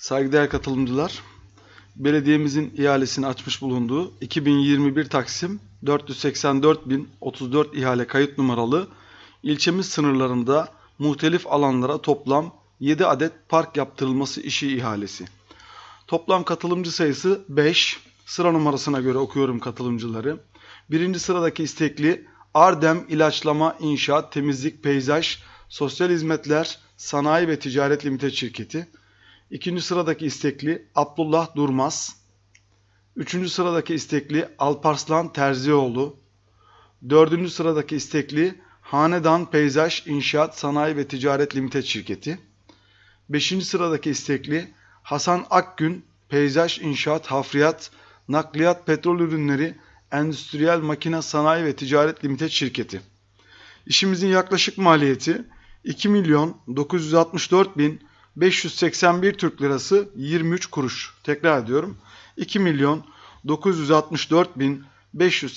Saygıdeğer katılımcılar, belediyemizin ihalesini açmış bulunduğu 2021 Taksim 484.034 ihale kayıt numaralı ilçemiz sınırlarında muhtelif alanlara toplam 7 adet park yaptırılması işi ihalesi. Toplam katılımcı sayısı 5. Sıra numarasına göre okuyorum katılımcıları. Birinci sıradaki istekli Ardem İlaçlama İnşaat Temizlik Peyzaj Sosyal Hizmetler Sanayi ve Ticaret Limited Şirketi. İkinci sıradaki istekli Abdullah Durmaz. Üçüncü sıradaki istekli Alparslan Terzioğlu. Dördüncü sıradaki istekli Hanedan Peyzaj İnşaat Sanayi ve Ticaret Limited Şirketi. Beşinci sıradaki istekli Hasan Akgün Peyzaj İnşaat Hafriyat Nakliyat Petrol Ürünleri Endüstriyel Makine Sanayi ve Ticaret Limited Şirketi. İşimizin yaklaşık maliyeti 2 milyon 964 bin 581 Türk Lirası 23 kuruş. Tekrar ediyorum. 2 milyon 964 bin 581